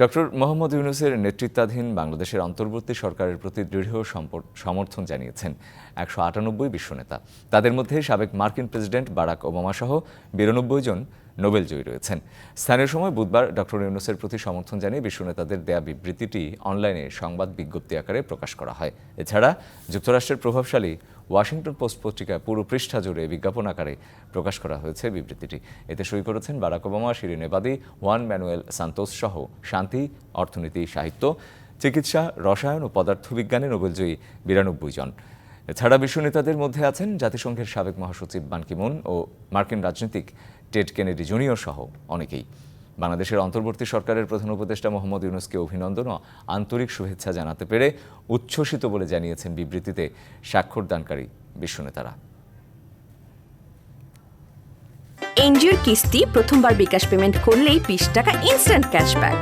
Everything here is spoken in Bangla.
ডক্টর মোহাম্মদ ইউনুসের নেতৃত্বাধীন বাংলাদেশের অন্তর্বর্তী সরকারের প্রতি দৃঢ় সমর্থন জানিয়েছেন একশো আটানব্বই বিশ্বনেতা। তাদের মধ্যে সাবেক মার্কিন প্রেসিডেন্ট বারাক ওবামা সহ বিরানব্বই জন নোবেলজয়ী রয়েছেন। স্থানীয় সময় বুধবার ডক্টর ইউনুসের প্রতি সমর্থন জানিয়ে বিশ্বনেতাদের দেয়া বিবৃতিটি অনলাইনে সংবাদ বিজ্ঞপ্তি আকারে প্রকাশ করা হয়। এছাড়া যুক্তরাষ্ট্রের প্রভাবশালী ওয়াশিংটন পোস্ট পত্রিকায় পুরো পৃষ্ঠা জুড়ে বিজ্ঞাপন আকারে প্রকাশ করা হয়েছে বিবৃতিটি। এতে সই করেছেন Barack Obama, Shirin Ebadi, Juan Manuel Santos সহ শান্তি, অর্থনীতি, সাহিত্য, চিকিৎসা, রসায়ন ও পদার্থবিজ্ঞানে নোবেলজয়ী বিরানব্বই জন। এছাড়া বিশ্ব নেতাদের মধ্যে আছেন জাতিসংঘের সাবেক মহাসচিব বান কিমুন ও মার্কিন রাজনীতিক টেড কেনেডি জুনিয়র সহ অনেকেই। বাংলাদেশের অন্তর্বর্তী সরকারের প্রধান উপদেষ্টা মোহাম্মদ ইউনুসকে অভিনন্দন ও আন্তরিক শুভেচ্ছা জানাতে পেরে উচ্ছ্বসিত বলে জানিয়েছেন বিবৃতিতে স্বাক্ষরদানকারী বিশ্বনেতারা। এনজিওর কিস্তি প্রথমবার বিকাশ পেমেন্ট করলেই বিশ টাকা ইনস্ট্যান্ট ক্যাশব্যাক।